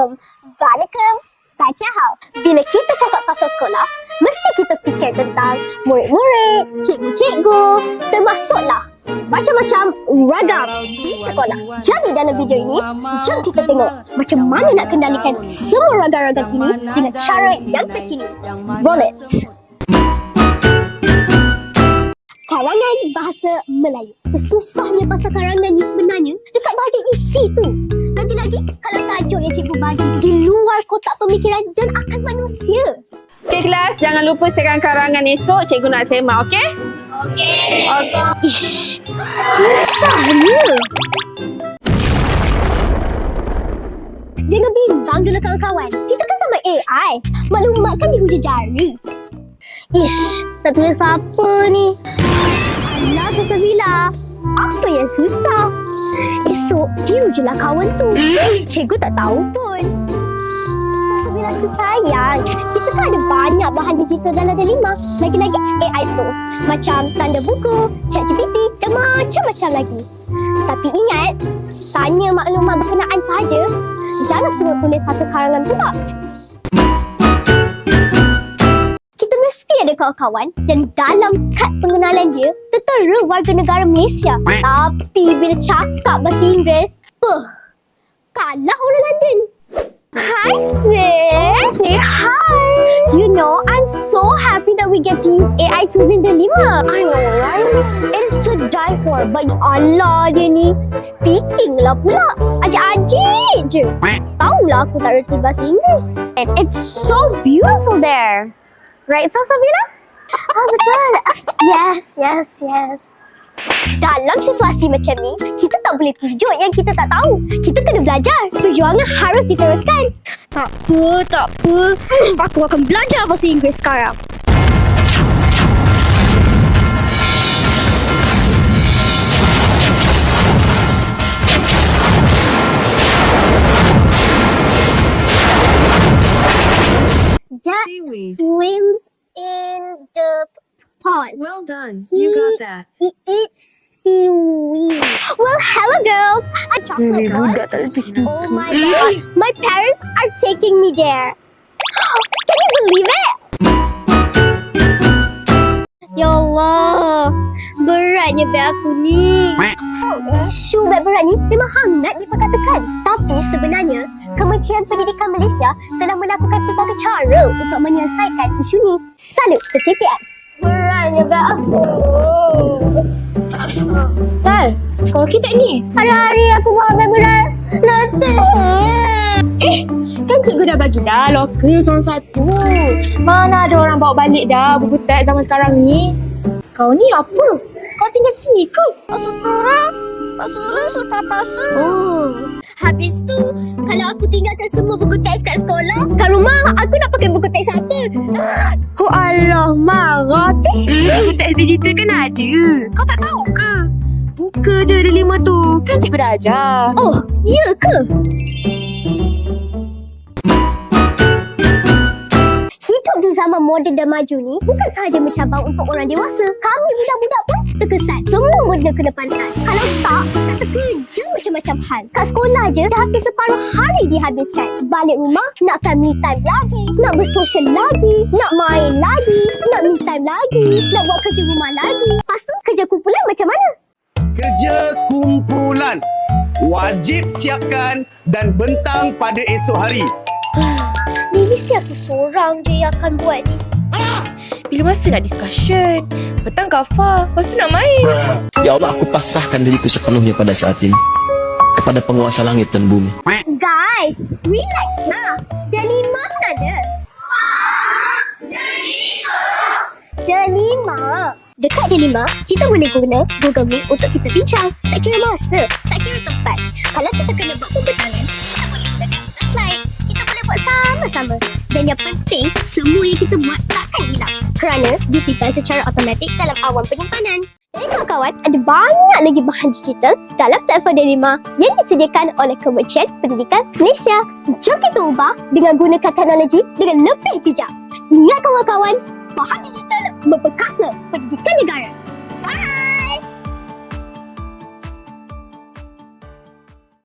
Assalamualaikum. Waalaikum. Baca hal. Bila kita cakap pasal sekolah, mesti kita fikir tentang murid-murid, cikgu-cikgu, termasuklah macam-macam ragam di sekolah. Jadi dalam video ini, jom kita tengok macam mana nak kendalikan semua ragam-ragam ini dengan cara yang terkini. Roll it! Karangan bahasa Melayu. Kesusahnya bahasa karangan ni sebenarnya dekat bahagian isi tu. Lagi-lagi jangan lupa sekarang karangan esok cikgu nak semak, okey? Okey. Okey. Ish, susahnya. Jangan bimbang dulu kawan-kawan. Kita kan sama AI. Maklumat kan di hujung jari. Ish, nak tulis apa ni? Alah, Sasavila. Apa yang susah? Esok, tiru je lah kawan tu. Cikgu tak tahu pun. Aku sayang. Kita kan ada banyak bahan digital dalam Delima. Lagi-lagi AI tools. Macam tanda buku, ChatGPT dan macam-macam lagi. Tapi ingat, tanya maklumat berkenaan sahaja. Jangan suruh tulis satu karangan pula. Kita mesti ada kawan-kawan yang dalam kad pengenalan dia tertera warga negara Malaysia. Tapi bila cakap bahasa Inggeris, puh, kalah orang London. Hi sis. Say hi. You know, I'm so happy that we get to use AI tools in Delima. I know, right? It is to die for. But Allah dia ni, speaking lah pula. Ajak-ajik je. Tahulah aku tak reti bahasa Inggeris. And it's so beautiful there. Right, so Sabina? Oh, ah, betul. Yes, yes, yes. Dalam situasi macam ni, kita tak boleh tunjuk yang kita tak tahu. Kita kena belajar. Perjuangan harus diteruskan. Tak apa, tak apa. Aku akan belajar bahasa Inggeris sekarang. Jack swims in the pond. Well done. He- You got that. He eats seaweed. Well, hello girls. I'm chocolate Buzz. Oh my god. My parents are taking me there. Can you believe it? Ya Allah. Beratnya beg aku ni. Isu beg berat ni memang hangat diperkatakan. Tapi sebenarnya, Kementerian Pendidikan Malaysia telah melakukan pelbagai cara untuk menyelesaikan isu ni. Salut ke TPM. Beratnya beg aku. Sal, kau kita ni. Hari-hari aku bawa beg berat. Letih. Eh, kan cikgu dah bagi dah locker seorang satu. Mana ada orang bawa balik dah buku teks zaman sekarang ni. Kau ni apa? Kau tinggal sini ke? Oh. Habis tu, kalau aku tinggalkan semua buku teks kat sekolah, kat rumah aku nak pakai buku teks apa? Oh Allah, marah teh. Buku teks digital kan ada. Kau tak tahu ke? Buka je ada lima tu. Kan cikgu dah ajar. Oh, ya ke? Di zaman moden dan maju ni bukan sahaja mencabar untuk orang dewasa. Kami budak-budak pun terkesan. Semua benda kena pantas. Kalau tak, tak terkejar macam-macam hal. Kat sekolah je, dah hampir separuh hari dihabiskan. Balik rumah, nak family time lagi. Nak bersosial lagi. Nak main lagi. Nak me time lagi. Nak buat kerja rumah lagi. Lepas tu, kerja kumpulan macam mana? Kerja kumpulan wajib siapkan dan bentang pada esok hari. Mesti aku seorang je yang akan buat ni. Bila masa nak discussion? Petang kafa. Lepas tu nak main. Ya Allah, aku pasrahkan diriku sepenuhnya pada saat ini. Kepada penguasa langit dan bumi. Guys, relax lah. Delima pun ada. Delima. Dekat Delima, kita boleh guna Google Meet untuk kita bincang. Tak kira masa, tak kira tempat. Kalau kita kena buat pembentangan, sama-sama. Dan yang penting, semua yang kita buat takkan hilang. Kerana disimpan secara automatik dalam awan penyimpanan. Jadi kawan-kawan, ada banyak lagi bahan digital dalam platform Delima yang disediakan oleh Kementerian Pendidikan Malaysia. Jom kita ubah dengan gunakan teknologi dengan lebih bijak. Ingat kawan-kawan, bahan digital memperkasa pendidikan negara.